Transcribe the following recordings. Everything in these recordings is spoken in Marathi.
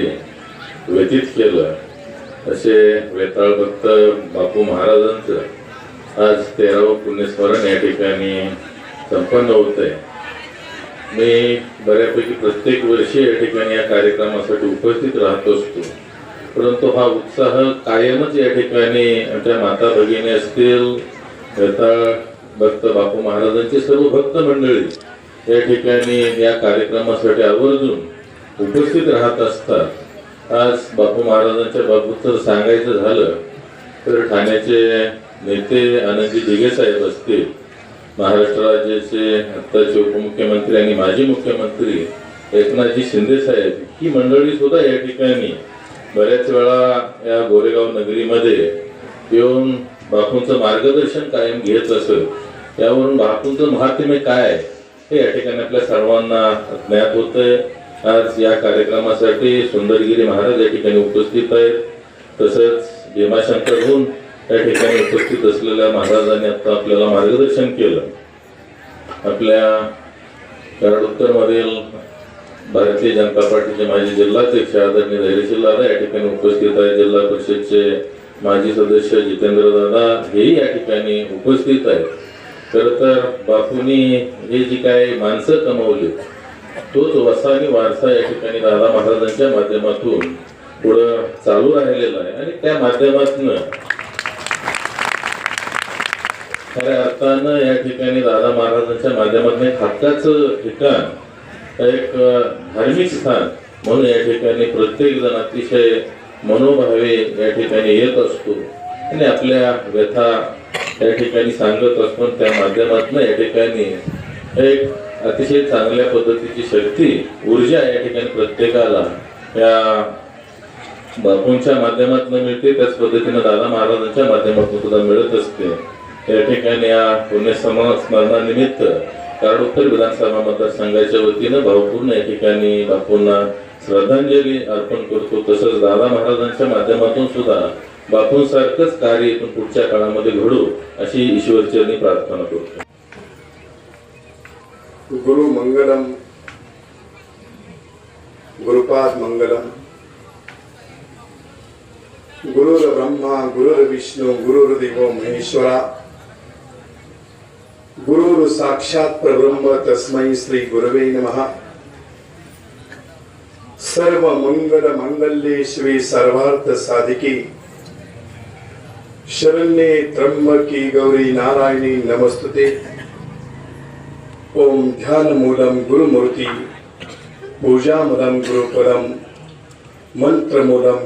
करण्यासाठी व्यतीत केलं. असे वेताळ भक्त बापू महाराजांचं आज तेरावं पुण्यस्मरण या ठिकाणी संपन्न होत आहे मी बऱ्यापैकी प्रत्येक वर्षी या ठिकाणी या कार्यक्रमासाठी उपस्थित राहत असतो. परंतु हा उत्साह कायमच या ठिकाणी आमच्या माता भगिनी असतील वेताळ भक्त बापू महाराजांची सर्व भक्त मंडळी या ठिकाणी या कार्यक्रमासाठी आवर्जून उपस्थित राहत असतात आज बापू महाराजांच्या बाबतीत जर सांगायचं झालं तर ठाण्याचे नेते आनंदी दिघे साहेब असतील महाराष्ट्र राज्याचे आत्ताचे उपमुख्यमंत्री आणि माजी मुख्यमंत्री एकनाथजी शिंदे साहेब ही मंडळी सुद्धा या ठिकाणी बऱ्याच वेळा या गोरेगाव नगरीमध्ये येऊन बापूंचं मार्गदर्शन कायम घेत असत. यावरून बापूंचं महात्म्य काय आहे हे या ठिकाणी आपल्या सर्वांना ज्ञात होतंय. आज या कार्यक्रमासाठी सुंदरगिरी महाराज या ठिकाणी उपस्थित आहेत. तसंच भीमाशंकरहून या ठिकाणी उपस्थित असलेल्या महाराजांनी आता आपल्याला मार्गदर्शन केलं. आपल्या कराडोत्तरमधील भारतीय जनता पार्टीचे माजी जिल्हाध्यक्ष आदरणीय धैर्यशील दादा या ठिकाणी उपस्थित आहेत. जिल्हा परिषदचे माजी सदस्य जितेंद्र दादा हेही या ठिकाणी उपस्थित आहेत. खरं तर बापूंनी हे जी काय माणसं कमवली तोच वसा आणि वारसा या ठिकाणी दादा महाराजांच्या माध्यमातून पुढं चालू राहिलेला आहे. आणि त्या माध्यमातून खऱ्या अर्थानं या ठिकाणी दादा महाराजांच्या माध्यमातून एक हक्काचं ठिकाण एक धार्मिक स्थान म्हणून या ठिकाणी प्रत्येक जण अतिशय मनोभावे या ठिकाणी येत असतो. आणि आपल्या व्यथा या ठिकाणी सांगत असतो. आणि त्या माध्यमातून या ठिकाणी एक अतिशय चांगल्या पद्धतीची शक्ती ऊर्जा या ठिकाणी प्रत्येकाला या बापूंच्या माध्यमातून मिळते. त्याच पद्धतीनं दादा महाराजांच्या माध्यमातून सुद्धा मिळत असते. या ठिकाणी या पुण्यसम स्मरणानिमित्त कारण उत्तर विधानसभा मतदारसंघाच्या वतीनं भावपूर्ण या ठिकाणी बापूंना श्रद्धांजली अर्पण करतो. तसंच दादा महाराजांच्या माध्यमातून सुद्धा बापूंसारखंच कार्य इथून पुढच्या काळामध्ये घडू अशी ईश्वरचरणी प्रार्थना करतो. ಗುರು ಮಂಗಳಂ ಗುರುಪಾದ್ ಮಂಗಳಂ ಗುರುರ ಬ್ರಹ್ಮ, ಗುರುರ ವಿಷ್ಣು, ಗುರುರ ದೇವೋ ಮಹೇಶ್ವರ. ಗುರುರು ಸಾಕ್ಷಾತ್ ಪರಬ್ರಹ್ಮ ತಸ್ಮೈ ಶ್ರೀ ಗುರವೇ ನಮಃ. ಸರ್ವ ಮಂಗಳ ಮಂಗಲ್ಯೇ ಶ್ರೀ ಸರ್ವಾರ್ಥ ಸಾಧಿಕಿ. ಶರಣ್ಯೇ ತ್ರಂಬಕಿ ಗೌರಿ ನಾರಾಯಣಿ ನಮಸ್ತುತೆ. ओम ध्यान मूलम गुरुमूर्ती पूजा मूलम गुरुपदम मंत्र मूलम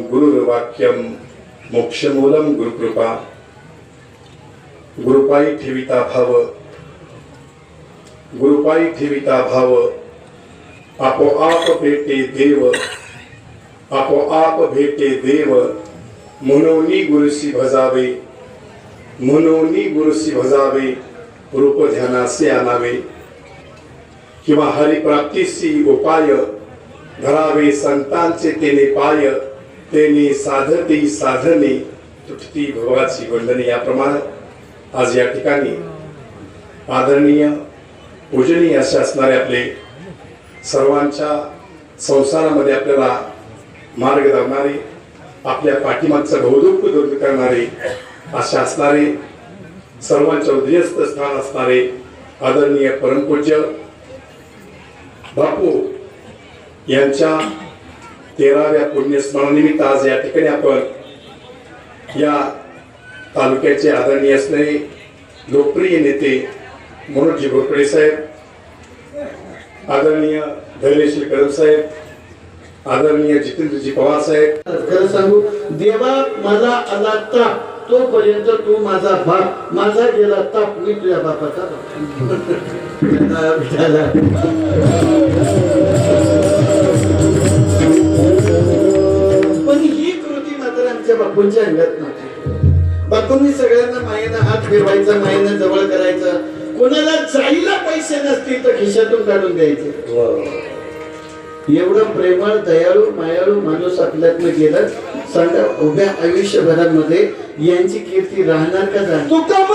मोक्ष मूलम गुरुकृपा। गुरुपाई ठेविता भाव। गुरुपाई ठेविता भाव आपोआप भेटे देव। आपोआप भेटे देव। म्हणून गुरुसी भजावे। म्हणून गुरुसी भजावे। रूप ध्यानासे आणावे। किंवा हरिप्राप्तीसी उपाय धरावे संतांचे तेने पाय तेने साधती साधने तुटती भगवाची वंदने. याप्रमाणे आज या ठिकाणी आदरणीय पूजनीय असे असणारे आपले सर्वांच्या संसारामध्ये आपल्याला मार्ग लावणारे आपल्या पाठीमागचं बहुदुःख दूर करणारे असे असणारे सर्वांच्या हृदयस्थ स्थान असणारे आदरणीय परमपूज्य बापू यांच्या तेराव्या पुण्यस्मरणानिमित्त आज या ठिकाणी आपण या तालुक्याचे आदरणीय असणारे लोकप्रिय नेते मनोजी घोरपडे साहेब आदरणीय धैर्यशील कदम साहेब आदरणीय जितेंद्रजी पवार साहेब. खरं सांगू देवा मला आला तोपर्यंत तू माझा बाप माझा गेला ताप मी तुझ्या बापाचा पण ही कृती मात्र आमच्या बापूंच्या अंगात नव्हती. बापूंनी सगळ्यांना मायेनं हात फिरवायचा मायेनं जवळ करायचा. कोणाला जायला पैसे नसतील तर खिशातून काढून द्यायचे. एवढं प्रेमळ दयाळू मायाळू माणूस आपल्यातनं गेलं सांगा उभ्या आयुष्यभरामध्ये यांची कीर्ती राहणार का जाणार तुका